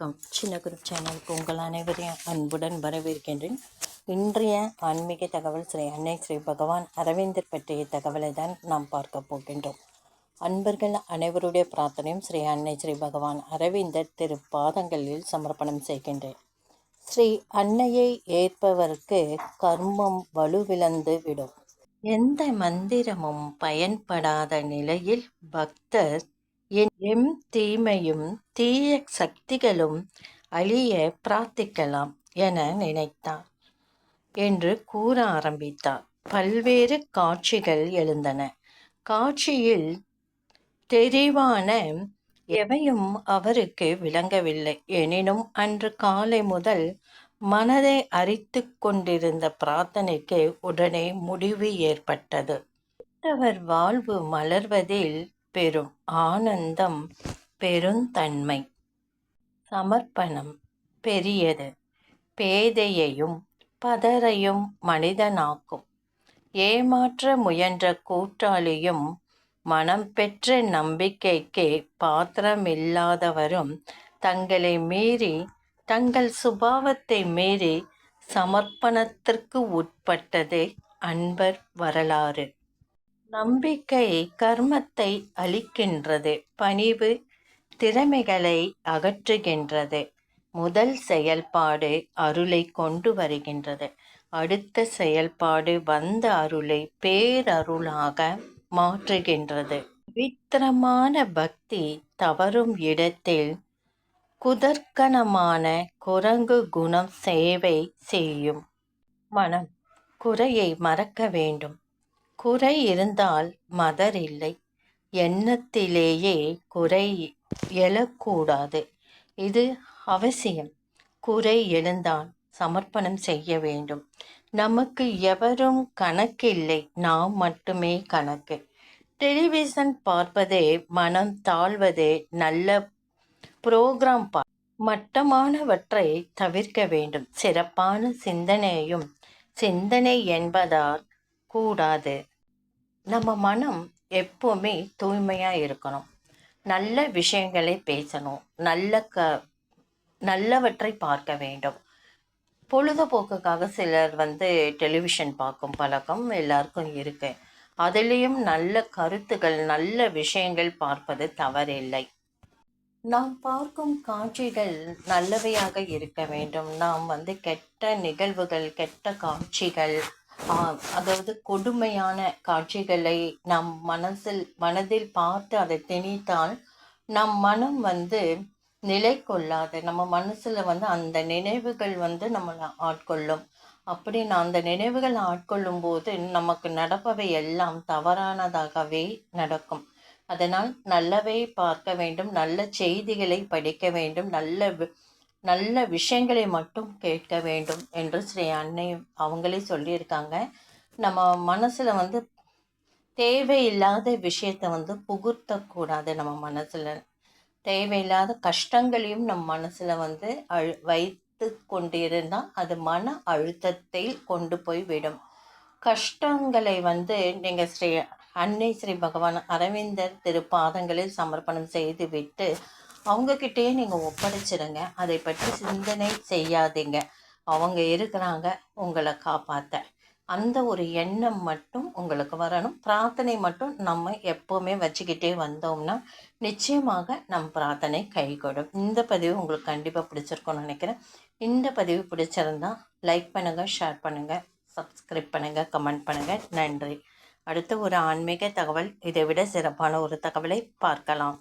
வணக்கம். சின்ன குரூப் சேனலுக்கு உங்கள் அனைவரையும் அன்புடன் வரவேற்கின்றேன். இன்றைய ஆன்மீக தகவல் ஸ்ரீ அன்னை ஸ்ரீ பகவான் அரவிந்தர் பற்றிய தகவலை தான் நாம் பார்க்க போகின்றோம். அன்பர்கள் அனைவருடைய பிரார்த்தனையும் ஸ்ரீ அன்னை ஸ்ரீ பகவான் அரவிந்தர் திரு பாதங்களில் சமர்ப்பணம் செய்கின்றேன். ஸ்ரீ அன்னையை ஏற்பவருக்கு கர்மம் வலுவிழந்து விடும். எந்த மந்திரமும் பயன்படாத நிலையில் பக்தர் எம் தீமையும் தீய சக்திகளும் அழிய பிரார்த்திக்கலாம் என நினைத்தார் என்று கூற ஆரம்பித்தார். பல்வேறு காட்சிகள் எழுந்தன. காட்சியில் தெரிவான எவையும் அவருக்கு விளங்கவில்லை. எனினும் அன்று காலை முதல் மனதை அரித்து கொண்டிருந்த பிரார்த்தனைக்கு உடனே முடிவு ஏற்பட்டது. அவர் வாழ்வு மலர்வதில் பெரும் ஆனந்தம் பெருந்தன்மை. சமர்ப்பணம் பெரியது. பேதையையும் பதரையும் மனிதனாக்கும். ஏமாற்ற முயன்ற கூட்டாளியும் மனம் பெற்ற நம்பிக்கைக்கு பாத்திரமில்லாதவரும் தங்களை மீறி தங்கள் சுபாவத்தை மீறி சமர்ப்பணத்திற்கு உட்பட்டதே அன்பர் வரலாறு. நம்பிக்கை கர்மத்தை அளிக்கின்றது. பணிவு திறமைகளை அகற்றுகின்றது. முதல் செயல்பாடு அருளை கொண்டு வருகின்றது. அடுத்த செயல்பாடு வந்த அருளை பேரருளாக மாற்றுகின்றது. வித்திரமான பக்தி தவறும் இடத்தில் குதர்க்கனமான குரங்கு குணம் சேவை செய்யும். மனம் குறையை மறக்க வேண்டும். குறை இருந்தால் மதர் இல்லை. எண்ணத்திலேயே குறை எழக்கூடாது. இது அவசியம். குறை எழுந்தால் சமர்ப்பணம் செய்ய வேண்டும். நமக்கு எவரும் கணக்கில்லை. நாம் மட்டுமே கணக்கு. டெலிவிஷன் பார்ப்பதே மனம் தாழ்வதே நல்ல புரோகிராம் பா மட்டமானவற்றை தவிர்க்க வேண்டும். சிறப்பான சிந்தனையும் சிந்தனை என்பதால் கூடாது. நம்ம மனம் எப்போவுமே தூய்மையாக இருக்கணும். நல்ல விஷயங்களை பேசணும். நல்ல க நல்லவற்றை பார்க்க வேண்டும். பொழுதுபோக்குக்காக சிலர் வந்து டெலிவிஷன் பார்க்கும் பழக்கம் எல்லாருக்கும் இருக்கு. அதுலேயும் நல்ல கருத்துகள் நல்ல விஷயங்கள் பார்ப்பது தவறில்லை. நாம் பார்க்கும் காட்சிகள் நல்லவையாக இருக்க வேண்டும். நாம் வந்து கெட்ட நிகழ்வுகள் கெட்ட காட்சிகள் அதாவது கொடுமையான காட்சிகளை நம் மனசில் மனதில் பார்த்து அதை திணித்தால் நம் மனம் வந்து நிலை கொள்ளாது. நம்ம மனசில் வந்து அந்த நினைவுகள் வந்து நம்மளை ஆட்கொள்ளும். அப்படி நான் அந்த நினைவுகள் ஆட்கொள்ளும் போது நமக்கு நடப்பவை எல்லாம் தவறானதாகவே நடக்கும். அதனால் நல்லவை பார்க்க வேண்டும். நல்ல செய்திகளை படிக்க வேண்டும். நல்ல நல்ல விஷயங்களை மட்டும் கேட்க வேண்டும் என்று ஸ்ரீ அன்னை அவங்களே சொல்லியிருக்காங்க. நம்ம மனசில் வந்து தேவையில்லாத விஷயத்தை வந்து புகுத்தக்கூடாது நம்ம மனசில். தேவையில்லாத கஷ்டங்களையும் நம் மனசில் வந்து அழு வைத்து கொண்டிருந்தால் அது மன அழுத்தத்தை கொண்டு போய் விடும். கஷ்டங்களை வந்து நீங்கள் ஸ்ரீ அன்னை ஸ்ரீ பகவான் அரவிந்தர் திருப்பாதங்களில் சமர்ப்பணம் செய்து விட்டு அவங்கக்கிட்டேயே நீங்கள் ஒப்படைச்சிடுங்க அதை பற்றி சிந்தனை செய்யாதீங்க. அவங்க இருக்கிறாங்க உங்களை காப்பாற்ற அந்த ஒரு எண்ணம் மட்டும் உங்களுக்கு வரணும். பிரார்த்தனை மட்டும் நம்ம எப்போவுமே வச்சுக்கிட்டே வந்தோம்னா நிச்சயமாக நம் பிரார்த்தனை கைகூடும். இந்த பதிவு உங்களுக்கு கண்டிப்பாக பிடிச்சிருக்கோன்னு நினைக்கிறேன். இந்த பதிவு பிடிச்சிருந்தா லைக் பண்ணுங்கள் ஷேர் பண்ணுங்கள் சப்ஸ்கிரைப் பண்ணுங்கள் கமெண்ட் பண்ணுங்கள் நன்றி. அடுத்து ஒரு ஆன்மீக தகவல். இதை விட சிறப்பான ஒரு தகவலை பார்க்கலாம்.